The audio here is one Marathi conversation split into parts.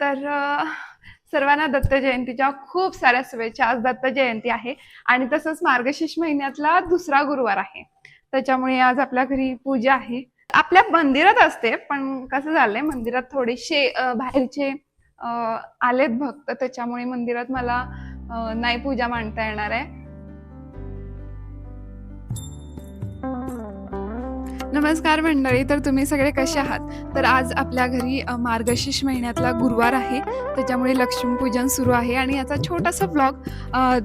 तर सर्वांना दत्त जयंतीच्या खूप साऱ्या शुभेच्छा. आज दत्त जयंती आहे आणि तसंच मार्गशीर्ष महिन्यातला दुसरा गुरुवार आहे. त्याच्यामुळे आज आपल्या घरी पूजा आहे. आपल्या मंदिरात असते पण कसं झालंय मंदिरात थोडेसे बाहेरचे आलेत भक्त. त्याच्यामुळे मंदिरात मला नाही पूजा मांडता येणार आहे. नमस्कार मंडळी तर तुम्ही सगळे कसे आहात? तर आज आपल्या घरी मार्गशीर्ष महिन्यातला गुरुवार आहे. त्याच्यामुळे लक्ष्मीपूजन सुरू आहे आणि याचा छोटासा ब्लॉग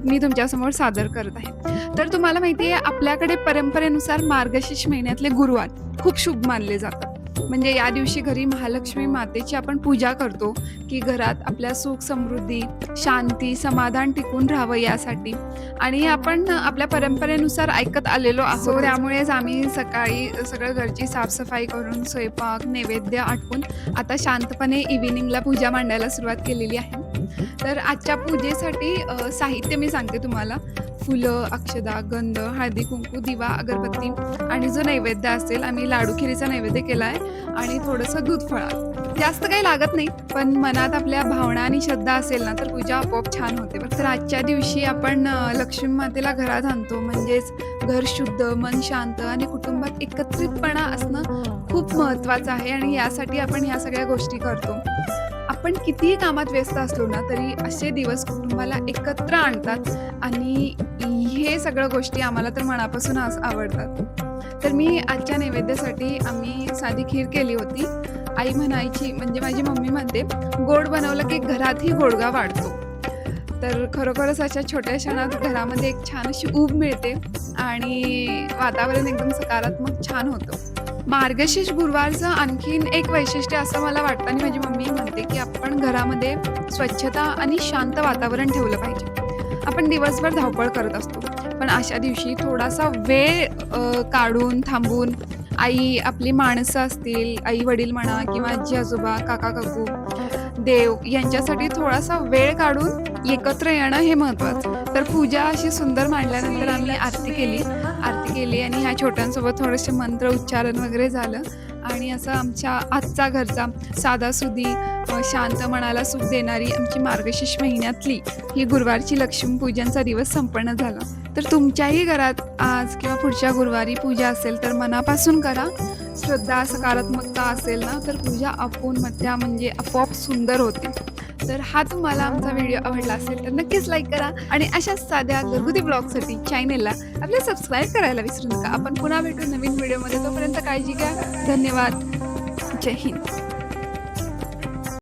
मी तुमच्यासमोर सादर करत आहे. तर तुम्हाला माहिती आहे आपल्याकडे परंपरेनुसार मार्गशीर्ष महिन्यातले गुरुवार खूप शुभ मानले जातात. म्हणजे या दिवशी घरी महालक्ष्मी मातेची आपण पूजा करतो की घरात आपल्या सुख समृद्धी शांती समाधान टिकून राहावं यासाठी. आणि आपण आपल्या परंपरेनुसार ऐकत आलेलो आहोत. त्यामुळेच आम्ही सकाळी सगळं घरची साफसफाई करून स्वयंपाक नैवेद्य आटपून आता शांतपणे इव्हिनिंगला पूजा मांडायला सुरुवात केलेली आहे. तर आजच्या पूजेसाठी साहित्य मी सांगते तुम्हाला. फुलं अक्षदा गंध हळदी कुंकू दिवा अगरबत्ती आणि जो नैवेद्य असेल आम्ही लाडू खिरीचा नैवेद्य केला आहे आणि थोडंसं दूध फळा जास्त काही लागत नाही पण मनात आपल्या भावना आणि श्रद्धा असेल ना तर पूजा आपोआप छान होते तर आजच्या दिवशी आपण लक्ष्मी मातेला घरात आणतो. म्हणजेच घर शुद्ध मन शांत आणि कुटुंबात एकत्रितपणा असणं खूप महत्त्वाचं आहे आणि यासाठी आपण ह्या सगळ्या गोष्टी करतो. आपण कितीही कामात व्यस्त असलो ना तरी असे दिवस कुटुंबाला एकत्र आणतात आणि हे सगळ्या गोष्टी आम्हाला तर मनापासून आवडतात. तर मी आजच्या नैवेद्यासाठी आम्ही साधी खीर केली होती. आई म्हणायची म्हणजे माझी मम्मी म्हणते गोड बनवलं की घरातही गोडगा वाढतो. तर खरोखरच अशा छोट्या क्षणात घरामध्ये एक छान अशी ऊब मिळते आणि वातावरण एकदम सकारात्मक छान होतं. मार्गशीर्ष गुरुवारचं आणखीन एक वैशिष्ट्य असं मला वाटतं आणि माझी मम्मी म्हणते की आपण घरामध्ये स्वच्छता आणि शांत वातावरण ठेवलं पाहिजे. आपण दिवसभर धावपळ करत असतो. पण अशा दिवशी थोडासा वेळ काढून थांबून आई आपली माणसं असतील आई वडील म्हणा किंवा आजी आजोबा काका काकू देव यांच्यासाठी थोडासा वेळ काढून एकत्र येणं हे महत्त्वाचं तर पूजा अशी सुंदर मांडल्यानंतर आम्ही आरती केली. आरती केली आणि ह्या छोट्यांसोबत थोडेसे मंत्र उच्चारण वगैरे झालं. आणि असं आमच्या आजचा घरचा साधासुदी शांत मनाला सुख देणारी आमची मार्गशीर्ष महिन्यातली ही गुरुवारची लक्ष्मीपूजनचा दिवस संपन्न झाला. तर तुमच्याही घरात आज किंवा पुढच्या गुरुवारी पूजा असेल तर मनापासून करा. श्रद्धा सकारात्मकता असेल ना तर पूजा आपोन म्हणजे आपोआप सुंदर होते. तर हा तुम्हाला आमचा व्हिडिओ आवडला असेल तर नक्कीच लाईक करा आणि अशाच साध्या घरगुती ब्लॉगसाठी चॅनेलला आपल्या सबस्क्राईब करायला विसरू नका. आपण पुन्हा भेटू नवीन व्हिडिओमध्ये तोपर्यंत काळजी घ्या. धन्यवाद. जय हिंद.